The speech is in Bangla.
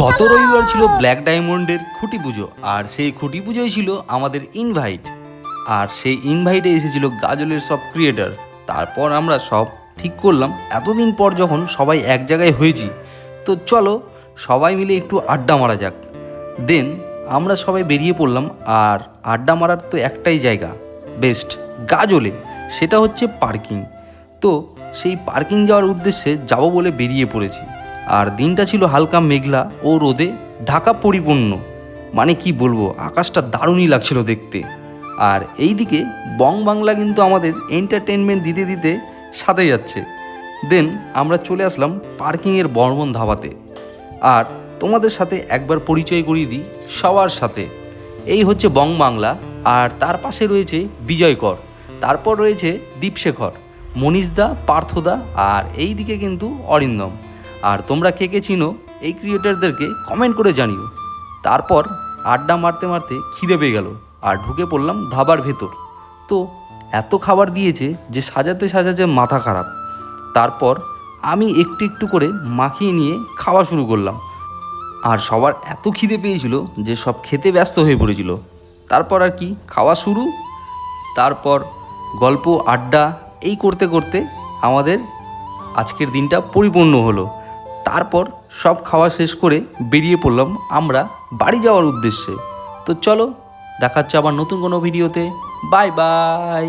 গত রবিবার ছিল ব্ল্যাক ডায়মন্ডের খুঁটি পুজো, আর সেই খুঁটি পুজোই ছিল আমাদের ইনভাইট আর সেই ইনভাইটে এসেছিল গাজলের সব ক্রিয়েটার তারপর আমরা সব ঠিক করলাম। এতদিন পর যখন সবাই এক জায়গায় হয়েছি, তো চলো সবাই মিলে একটু আড্ডা মারা যাক। দেন আমরা সবাই বেরিয়ে পড়লাম, আর আড্ডা মারার তো একটাই জায়গা বেস্ট গাজলে। সেটা হচ্ছে পার্কিং তো সেই পার্কিং যাওয়ার উদ্দেশ্যে যাব বলে বেরিয়ে পড়েছি। আর দিনটা ছিল হালকা মেঘলা ও রোদে ঢাকা পরিপূর্ণ। মানে কি বলব, আকাশটা দারুণই লাগছিল দেখতে। আর এইদিকে বং বাংলা কিন্তু আমাদের এন্টারটেনমেন্ট দিতে দিতে সাথে যাচ্ছে। দেন আমরা চলে আসলাম পার্কিংয়ের বর্মন ধাবাতে। আর তোমাদের সাথে একবার পরিচয় করিয়ে দিই সবার সাথে। এই হচ্ছে বং বাংলা, আর তার পাশে রয়েছে বিজয়কর। তারপর রয়েছে দীপশেখর, মনীষদা, পার্থদা, আর এই দিকে কিন্তু অরিন্দম। আর তোমরা কে কে চিনো, এই ক্রিয়েটারদেরকে কমেন্ট করে জানিও। তারপর আড্ডা মারতে মারতে খিদে পেয়ে গেল আর ঢুকে পড়লাম ধাবার ভেতর। তো এত খাবার দিয়েছে যে সাজাতে সাজাতে মাথা খারাপ। তারপর আমি একটু একটু করে মাখিয়ে নিয়ে খাওয়া শুরু করলাম। আর সবার এত খিদে পেয়েছিল যে সব খেতে ব্যস্ত হয়ে পড়েছিল। তারপর আর কি, খাওয়া শুরু। তারপর গল্প, আড্ডা এই করতে করতে আমাদের আজকের দিনটা পরিপূর্ণ হলো। তারপর সব খাওয়া শেষ করে বেরিয়ে পড়লাম আমরা বাড়ি যাওয়ার উদ্দেশ্যে। তো চলো, দেখাচ্ছে আবার নতুন কোনো ভিডিওতে। Bye bye.